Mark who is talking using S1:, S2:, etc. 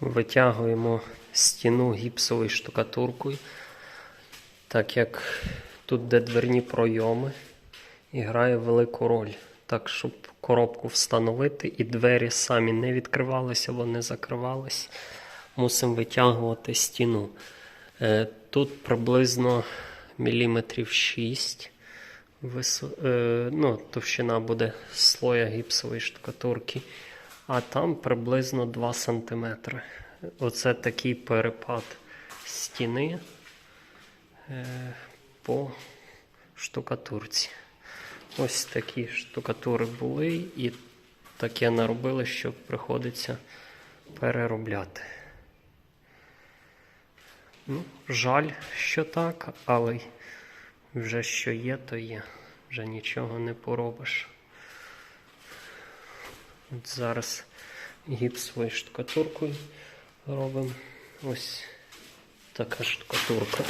S1: Витягуємо стіну гіпсовою штукатуркою, так як тут, де дверні пройоми, і грає велику роль. Так, щоб коробку встановити і двері самі не відкривалися або не закривались, мусимо витягувати стіну. Е, Тут приблизно міліметрів 6. Висо... Е, ну, товщина буде слоя гіпсової штукатурки, а там приблизно 2 см. Оце такий перепад стіни е, по штукатурці. Ось такі штукатури були, і таке наробили, що приходиться переробляти. Ну, жаль, що так, але вже що є, то є. Вже нічого не поробиш. От зараз гіпсовою штукатуркою робимо. Ось така штукатурка.